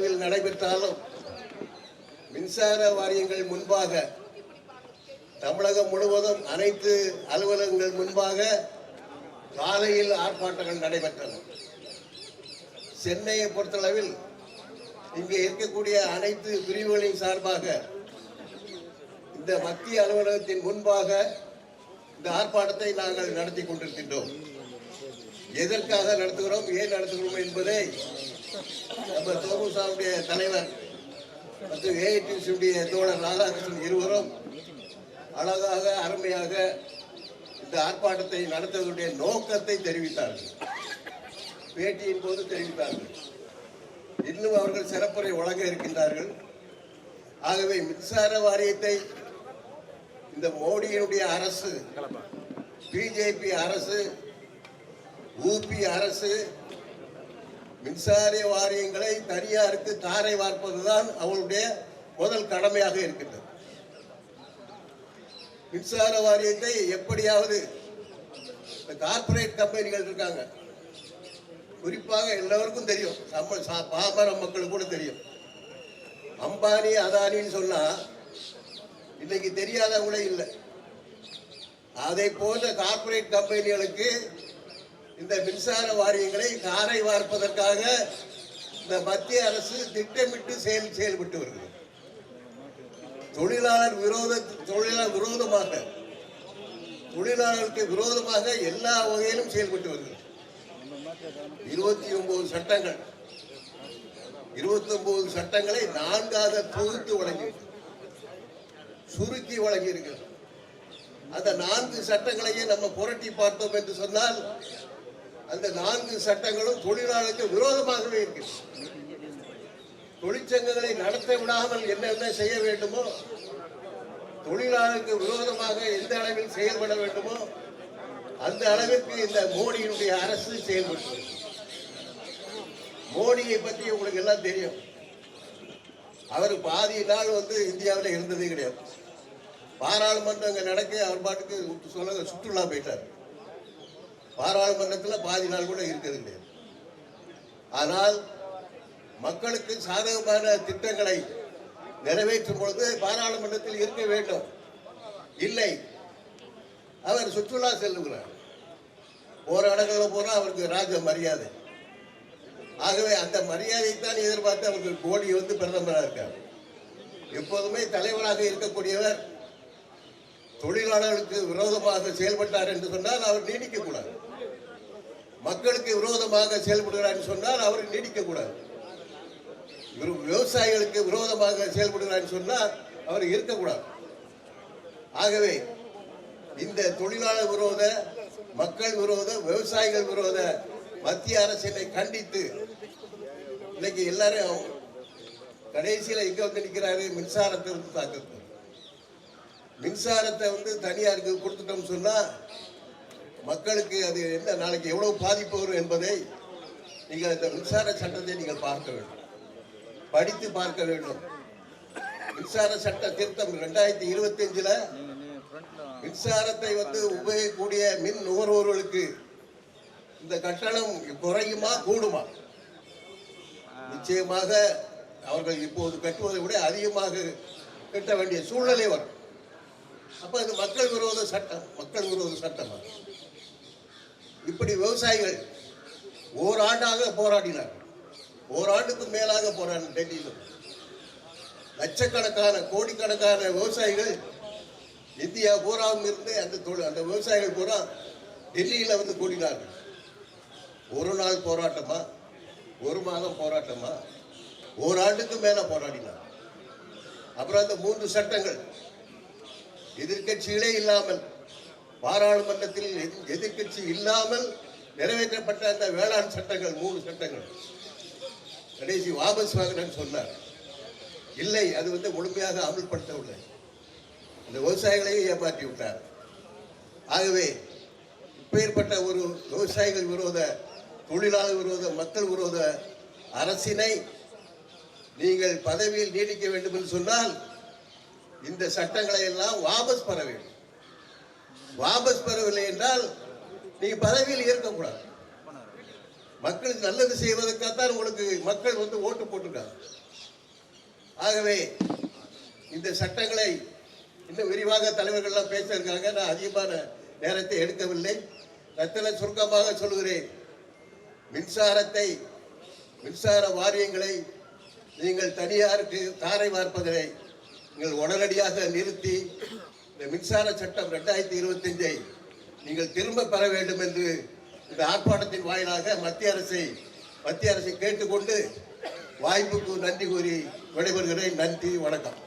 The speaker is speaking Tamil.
அளவில் நடைபெற்றாலும் மின்சார வாரியங்கள் முன்பாக தமிழகம் முழுவதும் அனைத்து அலுவலகங்கள் முன்பாக காலையில் ஆர்ப்பாட்டங்கள் நடைபெற்றன. சென்னையை பொறுத்தளவில் இங்கே இருக்கக்கூடிய அனைத்து பிரிவுகளின் சார்பாக இந்த மத்திய அலுவலகத்தின் முன்பாக இந்த ஆர்ப்பாட்டத்தை நாங்கள் நடத்தி கொண்டிருக்கின்றோம். எதற்காக நடத்துகிறோம் ஏன் நடத்துகிறோம் என்பதை நம்ம தோமுசாவுடைய தலைவர் மற்றும் ஏஐடிசியுடைய தோழர் ராதாகிருஷ்ணன் இருவரும் அழகாக அருமையாக இந்த ஆர்ப்பாட்டத்தை நடத்துவதனுடைய நோக்கத்தை தெரிவித்தார்கள். பேட்டியின் போது தெரிவித்தார்கள். இன்னும் அவர்கள் சிறப்புரை வழங்க இருக்கின்றார்கள். ஆகவே மின்சார வாரியத்தை இந்த மோடியினுடைய அரசு பிஜேபி அரசு ஊபி அரசு மின்சார வாரியங்களை தனியாருக்கு தாரை வார்ப்பதுதான் அவளுடைய முதல் கடமையாக இருக்கின்றது. மின்சார வாரியத்தை எப்படியாவது இந்த கார்ப்பரேட் கம்பெனிகள் இருக்காங்க. குறிப்பாக எல்லோருக்கும் தெரியும். நம்ம சா- பாமர மக்களுக்கு கூட தெரியும். அம்பானி அதானின்னு சொன்னா இன்னைக்கு தெரியாதவங்களே இல்லை. அதை போன்ற கார்ப்பரேட் கம்பெனிகளுக்கு இந்த மின்சார வாரியங்களை நாரை வார்ப்பதற்காக இந்த மத்திய அரசு திட்டமிட்டு செயல் செயல்பட்டு வருகிறது. தொழிலாளர் விரோத தொழிலாளர் விரோதமாக தொழிலாளருக்கு விரோதமாக எல்லா வகையிலும் செயல்பட்டு வருகிறது. இருபத்தி ஒன்பது சட்டங்கள் இருபத்தி ஒன்பது சட்டங்களை நான்காக தொகுத்து வழங்கி சுருக்கி வழங்கியிருக்கிறது. அந்த நான்கு சட்டங்களையும் நம்ம புரட்டி பார்த்தோம் என்று சொன்னால் அந்த நான்கு சட்டங்களும் தொழிலாளருக்கு விரோதமாகவே இருக்கு தொழிற்சங்கங்களை நடத்த விடாமல் என்னென்ன செய்ய வேண்டுமோ தொழிலாளருக்கு விரோதமாக எந்த அளவில் செயல்பட வேண்டுமோ அந்த அளவிற்கு இந்த மோடியினுடைய அரசு செயல்பட்டு மோடியை பற்றி உங்களுக்கு எல்லாம் தெரியும். அவர் பாதி நாள் வந்து இந்தியாவில் இருந்ததே கிடையாது. பாராளுமன்றங்க அங்கே நடக்க அவர் பாட்டுக்கு விட்டு சொல்ல சுற்றுலா போயிட்டார். பாராளுமன்றத்தில் பாதி நாள் கூட இருக்கிறது கிடையாது. ஆனால் மக்களுக்கு சாதகமான திட்டங்களை நிறைவேற்றும் பொழுது பாராளுமன்றத்தில் இருக்க வேண்டும். இல்லை அவர் சுற்றுலா செல்லுகிறார். போற இடங்களில் போனால் அவருக்கு ராஜ மரியாதை. ஆகவே அந்த மரியாதை தான் எதிர்பார்த்து அவருக்கு கோடி வந்து பிரதமராக இருக்கார். எப்போதுமே தலைவராக இருக்கக்கூடியவர் தொழிலாளர்களுக்கு விரோதமாக செயல்பட்டார் என்று சொன்னால் அவர் நீடிக்கக்கூடாது மக்களுக்கு விரோதமாக செயல்படுகிறார் சொன்னால் அவர் நீடிக்கக்கூடாது விவசாயிகளுக்கு விரோதமாக செயல்படுகிறார் சொன்னால் அவர் இருக்கக்கூடாது ஆகவே இந்த தொழிலாளர் விரோத மக்கள் விரோத விவசாயிகள் விரோத மத்திய அரசினை கண்டித்து இன்னைக்கு எல்லாரும் கடைசியில் இங்கே வந்து நிற்கிறாரு மின்சாரத்தை வந்து தாக்குறது மின்சாரத்தை வந்து தனியாருக்கு கொடுத்துட்டோம்னு சொன்னால் மக்களுக்கு அது என்ன நாளைக்கு எவ்வளவு பாதிப்பு வரும் என்பதை நீங்கள் இந்த மின்சார சட்டத்தை நீங்கள் பார்க்க வேண்டும். படித்து பார்க்க வேண்டும். மின்சார சட்ட திருத்தம் ரெண்டாயிரத்தி இருபத்தி அஞ்சுல மின்சாரத்தை வந்து உபயோகிக்கக்கூடிய மின் நுகர்வோர்களுக்கு இந்த கட்டணம் குறையுமா கூடுமா? நிச்சயமாக அவர்கள் இப்போது கட்டுவதை விட அதிகமாக கட்ட வேண்டிய சூழ்நிலை வரும். அப்ப இது மக்கள் விரோத சட்டம் மக்கள் விரோத சட்டம்? அது. இப்படி விவசாயிகள் ஓராண்டாக போராடினார் ஓராண்டுக்கு மேலாக போராடின டெல்லியில் லட்சக்கணக்கான கோடிக்கணக்கான விவசாயிகள் இந்தியா பூராவும் இருந்து அந்த தொழில் அந்த விவசாயிகள் பூரா டெல்லியில் வந்து கூடினார்கள். ஒரு நாள் போராட்டமா? ஒரு மாதம் போராட்டமா? ஓராண்டுக்கு மேலே போராடினார் அப்புறம் அந்த மூன்று சட்டங்கள் எதிர்கட்சிகளே இல்லாமல் பாராளுமன்றத்தில் எதிர்- எதிர்க்கட்சி இல்லாமல் நிறைவேற்றப்பட்ட அந்த வேளாண் சட்டங்கள் மூணு சட்டங்கள். கடைசி வாபஸ் வாங்கினு சொன்னார். இல்லை அது வந்து முழுமையாக அமல்படுத்தவில்லை. இந்த விவசாயிகளையும் ஏமாற்றி விட்டார். ஆகவே இப்பேற்பட்ட ஒரு விவசாயிகள் விரோத தொழிலாளர் விரோத மக்கள் விரோத அரசினை நீங்கள் பதவியில் நீடிக்க வேண்டும் என்று சொன்னால் இந்த சட்டங்களை எல்லாம் வாபஸ் பெற வேண்டும். வாபஸ் பெறவில்லை என்றால் நீங்க பதவியில் இருக்கக்கூடாது. மக்களுக்கு நல்லது செய்வதற்காகத்தான் உங்களுக்கு மக்கள் வந்து ஓட்டு போட்டிருக்காங்க. ஆகவே இந்த சட்டங்களை இன்னும் விரிவாக தலைவர்கள்லாம் பேசியிருக்காங்க நான் அதிகமான நேரத்தை எடுக்கவில்லை. ரத்தின சுருக்கமாக சொல்கிறேன் மின்சாரத்தை மின்சார வாரியங்களை நீங்கள் தனியாருக்கு தாரை வார்ப்பதை நீங்கள் உடனடியாக நிறுத்தி இந்த மின்சார சட்டம் ரெண்டாயிரத்தி இருபத்தஞ்சை நீங்கள் திரும்ப பெற வேண்டும் என்று இந்த ஆர்ப்பாட்டத்தின் வாயிலாக மத்திய அரசை மத்திய அரசை கேட்டுக்கொண்டு வாய்ப்புக்கு நன்றி கூறி விடைபெறுகிறேன். நன்றி வணக்கம்.